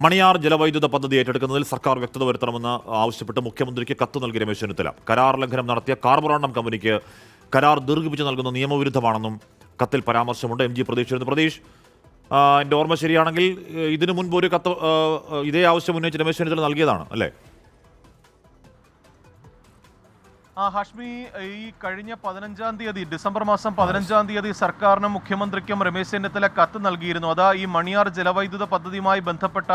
മണിയാർ ജലവൈദ്യുത പദ്ധതി ഏറ്റെടുക്കുന്നതിൽ സർക്കാർ വ്യക്തത വരുത്തണമെന്ന് ആവശ്യപ്പെട്ട് മുഖ്യമന്ത്രിക്ക് കത്ത് നൽകി രമേശ് ചെന്നിത്തല കരാർ ലംഘനം നടത്തിയ കാർബറോണ്ടം കമ്പനിക്ക് കരാർ ദീർഘിപ്പിച്ച് നൽകുന്ന നിയമവിരുദ്ധമാണെന്നും കത്തിൽ പരാമർശമുണ്ട്. എം ജി പ്രതീഷ് ഇരുന്ന് പ്രതീഷ് എന്റെ ഓർമ്മ ശരിയാണെങ്കിൽ ഇതിനു മുൻപ് ഒരു കത്ത് ഇതേ ആവശ്യം ഉന്നയിച്ച് രമേശ് ചെന്നിത്തല നൽകിയതാണ് അല്ലേ? ഹാഷ്മി ഈ കഴിഞ്ഞ പതിനഞ്ചാം തീയതി ഡിസംബർ മാസം പതിനഞ്ചാം തീയതി സർക്കാരിനും മുഖ്യമന്ത്രിക്കും രമേശ് ചെന്നിത്തല കത്ത് നൽകിയിരുന്നു. അതാ ഈ മണിയാർ ജലവൈദ്യുത പദ്ധതിയുമായി ബന്ധപ്പെട്ട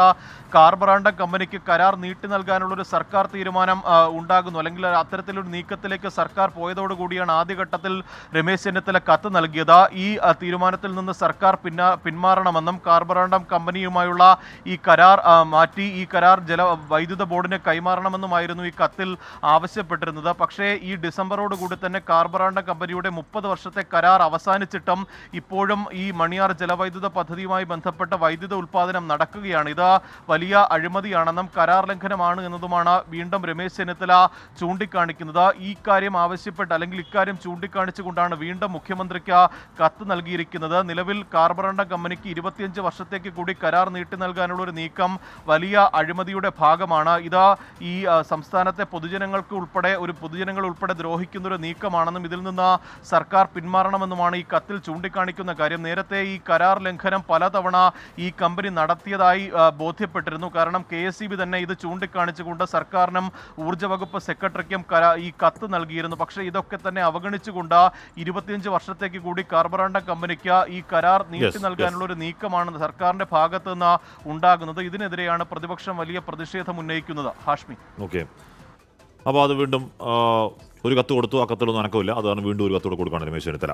കാർബറാണ്ട കമ്പനിക്ക് കരാർ നീട്ടി നൽകാനുള്ള ഒരു സർക്കാർ തീരുമാനം ഉണ്ടാകുന്നു. അല്ലെങ്കിൽ അത്തരത്തിലൊരു നീക്കത്തിലേക്ക് സർക്കാർ പോയതോടുകൂടിയാണ് ആദ്യഘട്ടത്തിൽ രമേശ് ചെന്നിത്തല കത്ത് നൽകിയത്. ഈ തീരുമാനത്തിൽ നിന്ന് സർക്കാർ പിന്നാ പിന്മാറണമെന്നും കാർബറാണ്ടം കമ്പനിയുമായുള്ള ഈ കരാർ മാറ്റി ഈ കരാർ ജല വൈദ്യുത ബോർഡിന് കൈമാറണമെന്നുമായിരുന്നു ഈ കത്തിൽ ആവശ്യപ്പെട്ടിരുന്നത്. പക്ഷേ ഈ ഡിസംബറോട് കൂടി തന്നെ കാർബറാണ്ട കമ്പനിയുടെ മുപ്പത് വർഷത്തെ കരാർ അവസാനിച്ചിട്ടും ഇപ്പോഴും ഈ മണിയാർ ജലവൈദ്യുത പദ്ധതിയുമായി ബന്ധപ്പെട്ട വൈദ്യുത ഉൽപ്പാദനം നടക്കുകയാണ്. ഇത് വലിയ അഴിമതിയാണെന്നും കരാർ ലംഘനമാണ് എന്നതുമാണ് വീണ്ടും രമേശ് ചെന്നിത്തല ചൂണ്ടിക്കാണിക്കുന്നത്. ഈ കാര്യം ആവശ്യപ്പെട്ട് അല്ലെങ്കിൽ ഇക്കാര്യം ചൂണ്ടിക്കാണിച്ചുകൊണ്ടാണ് വീണ്ടും മുഖ്യമന്ത്രിക്ക് കത്ത് നൽകിയിരിക്കുന്നത്. നിലവിൽ കാർബറാണ്ട കമ്പനിക്ക് ഇരുപത്തിയഞ്ച് വർഷത്തേക്ക് കൂടി കരാർ നീട്ടി നൽകാനുള്ള ഒരു നീക്കം വലിയ അഴിമതിയുടെ ഭാഗമാണ്. ഇത് ഈ സംസ്ഥാനത്തെ പൊതുജനങ്ങൾക്ക് ഉൾപ്പെടെ ഒരു പൊതുജനങ്ങൾ ഉൾപ്പെടെ ദ്രോഹിക്കുന്നൊരു നീക്കമാണെന്നും ഇതിൽ നിന്ന് സർക്കാർ പിന്മാറണമെന്നുമാണ് ഈ കത്തിൽ ചൂണ്ടിക്കാണിക്കുന്ന കാര്യം. നേരത്തെ ഈ കരാർ ലംഘനം പലതവണ ഈ കമ്പനി നടത്തിയതായി ബോധ്യപ്പെട്ടിരുന്നു. കാരണം കെ എസ് തന്നെ ഇത് ചൂണ്ടിക്കാണിച്ചുകൊണ്ട് സർക്കാരിനും ഊർജ വകുപ്പ് സെക്രട്ടറിക്കും കരാ ഈ കത്ത് നൽകിയിരുന്നു. പക്ഷേ ഇതൊക്കെ തന്നെ അവഗണിച്ചുകൊണ്ട് ഇരുപത്തിയഞ്ച് വർഷത്തേക്ക് കൂടി കാർബറാണ്ട കമ്പനിക്ക് ഈ കരാർ നീട്ടി നൽകാനുള്ള ഒരു നീക്കമാണ് സർക്കാരിന്റെ ഭാഗത്ത് നിന്ന് ഉണ്ടാകുന്നത്. ഇതിനെതിരെയാണ് പ്രതിപക്ഷം വലിയ പ്രതിഷേധം ഉന്നയിക്കുന്നത്. ഹാഷ്മി. ഓക്കെ. അപ്പോൾ അത് വീണ്ടും ഒരു കത്ത് കൊടുത്തു ആ കത്തിലൊന്നും അനക്കമില്ല. അതാണ് വീണ്ടും ഒരു കത്തോടെ കൊടുക്കുകയാണ് രമേശ് ചെന്നിത്തല.